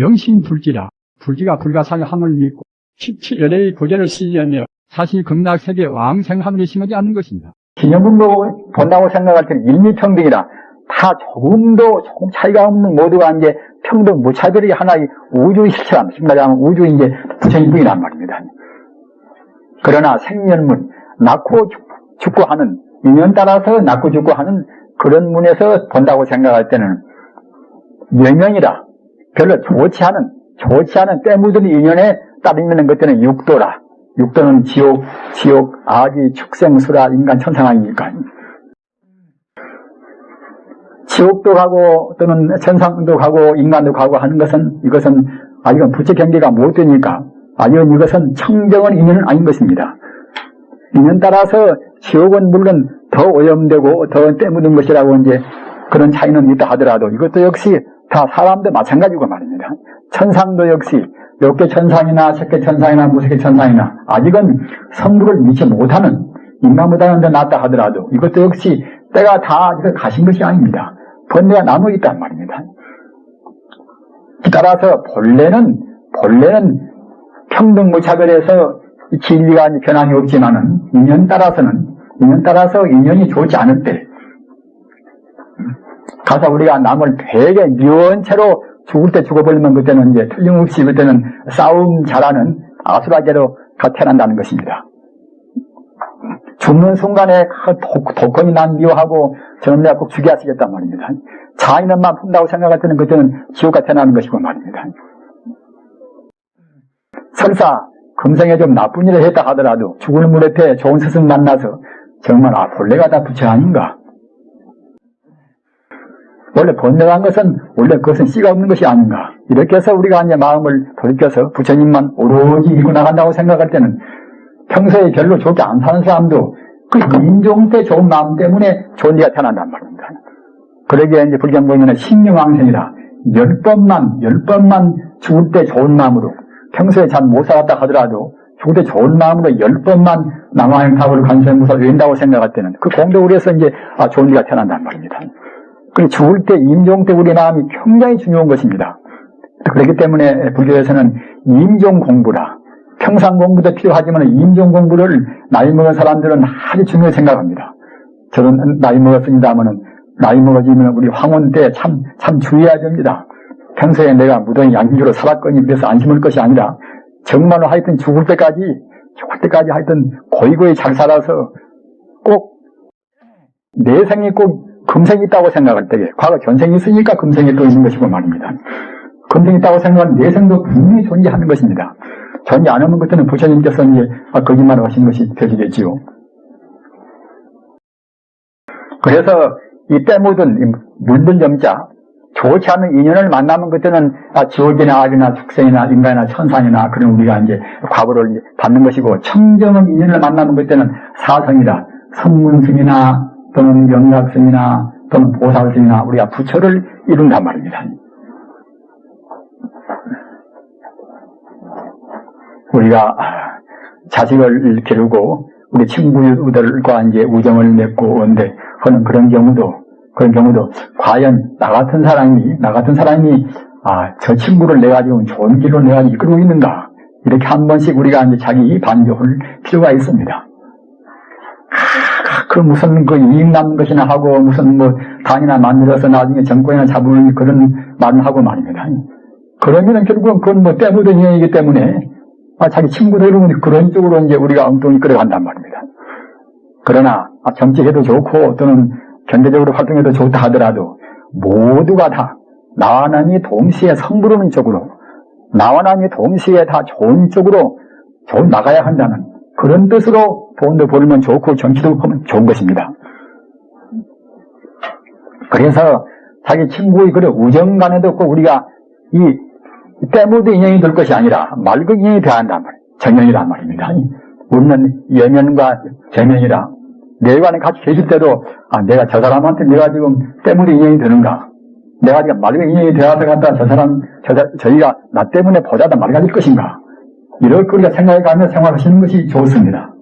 명심불지라 불지가 불가사의함을 믿고 십치열의 고개를 시기하며 사실 극락세계 왕생함을 심하지 않는 것입니다. 기념품도 본다고 생각할 때는 일미평등이라 다 조금도 조금 차이가 없는 모두가 이제 평등 무차별이 하나의 우주의 실체란 말입니다. 우주 이제 부처님뿐이란 말입니다. 그러나 생년문 낳고 죽- 죽고 하는 인연 따라서 낳고 죽고 하는 그런 문에서 본다고 생각할 때는 명령이라 별로 좋지 않은 좋지 않은 때묻은 인연에 따르는 것들은 육도라 육도는 지옥 지옥 아기 축생수라 인간 천상 아닙니까 지옥도 가고 또는 천상도 가고 인간도 가고 하는 것은 이것은 아직은 부채 경계가 못 되니까 아직은 이것은 청정한 인연은 아닌 것입니다. 인연 따라서 지옥은 물론 더 오염되고 더 때묻은 것이라고 이제 그런 차이는 있다 하더라도 이것도 역시 다 사람도 마찬가지고 말입니다. 천상도 역시 몇개 천상이나 set 개 천상이나 무색 개 천상이나 아직은 성부를 미치 못하는 인간보다는 더 낫다 하더라도 이것도 역시 때가 다 가신 것이 아닙니다. 번뇌가 남아 있단 말입니다. 따라서 본래는 본래는 평등 무차별해서 이 진리가 변함이 없지만은 인연 따라서는 인연 따라서 인연이 좋지 않을 때 가서 우리가 남을 되게 미워한 채로 죽을 때 죽어버리면 그때는 이제 틀림없이 그때는 싸움 잘하는 아수라제로 가 태어난다는 것입니다. 죽는 순간에 그 독, 독권이 난 미워하고 저는 내가 꼭 죽여야겠단 말입니다. 자인은만 푼다고 생각할 때는 그때는 지옥가 태어나는 것이고 말입니다. 설사 금생에 좀 나쁜 일을 했다 하더라도 죽을 무렵에 좋은 스승 만나서 정말 아 본래가 다 부처 아닌가 원래 번뇌한 것은 원래 그것은 씨가 없는 것이 아닌가 이렇게 해서 우리가 이제 마음을 돌이켜서 부처님만 오로지 이고 나간다고 생각할 때는 평소에 별로 좋게 안 사는 사람도 그 인종 때 좋은 마음 때문에 좋은 일가 태어난단 말입니다. 그러기에 이제 불경 보면은 신명왕생이라 열 번만 열 번만 죽을 때 좋은 마음으로 평소에 잘 못 살았다 하더라도 죽을 때 좋은 마음으로 열 번만 남아의 탑을 관세무사를 외운다고 생각할 때는 그 공덕을 해서 이제 아, 일가 태어난단 말입니다. 그 죽을 때 임종 때 우리 마음이 굉장히 중요한 것입니다. 그렇기 때문에 불교에서는 임종 공부라 평상 공부도 필요하지만 임종 공부를 나이 먹은 사람들은 아주 중요히 생각합니다. 저는 나이 먹었습니다마는 나이 먹어지면 우리 황혼 때 참, 참 주의해야 됩니다. 평소에 내가 무던히 양기주로 살았거니 그래서 안심할 것이 아니라 정말로 하여튼 죽을 때까지, 죽을 때까지 하여튼 고이고이 잘 살아서 꼭 내 생이 꼭 금생이 있다고 생각할 때에 과거 전생이 있으니까 금생이 또 있는 것이고 말입니다. 금생이 있다고 생각하는 내 생도 분명히 존재하는 것입니다. 존재 안 하는 것들은 부처님께서 이제 아, 거짓말을 하신 것이 되지겠지요. 그래서 이때 묻은 물들 염자 좋지 않은 인연을 만나면 그때는 아, 지옥이나 악이나 축생이나 인간이나 천상이나 그런 우리가 이제 이제 받는 것이고 청정한 인연을 만나면 그때는 사성이라 선문승이나 또는 명락승이나 또는 보살승이나 우리가 부처를 이룬단 말입니다. 우리가 자식을 기르고 우리 친구들과 이제 우정을 맺고 온데 하는 그런 경우도 그런 경우도 과연 나 같은 사람이 나 같은 사람이 아 저 친구를 내가 지금 좋은 길로 내가 이끌고 있는가 이렇게 한 번씩 우리가 이제 자기 반격할 필요가 있습니다. 아, 그 무슨 그 이익 남는 것이나 하고 무슨 뭐 당이나 만들어서 나중에 정권이나 잡으는 그런 말을 하고 말입니다. 그러면은 결국은 그건 뭐 때묻은 인연이기 때문에 아, 자기 친구들은 그런 쪽으로 이제 우리가 엉뚱히 끌어간단 말입니다. 그러나 아, 정치해도 좋고 또는 경제적으로 활동해도 좋다 하더라도 모두가 다 나와 남이 동시에 성부르는 쪽으로 나와 남이 동시에 다 좋은 쪽으로 좋은 나가야 한다는 그런 뜻으로 돈도 벌면 좋고 정치도 하면 좋은 것입니다. 그래서 자기 친구의 그런 우정 간에도 꼭 우리가 이 때묻은 인연이 될 것이 아니라 맑은 인연이 되어야 한단 말이에요. 정연이란 말입니다. 우리는 여면과 제면이라 내관에 같이 계실 때도 아 내가 저 사람한테 내가 지금 때문에 인연이 되는가 내가 지금 맑은 인연이 되어서 간다 저 사람 저, 저희가 나 때문에 보자다 맑아질 것인가 이럴 거리가 생각해 가며 생활하시는 것이 좋습니다.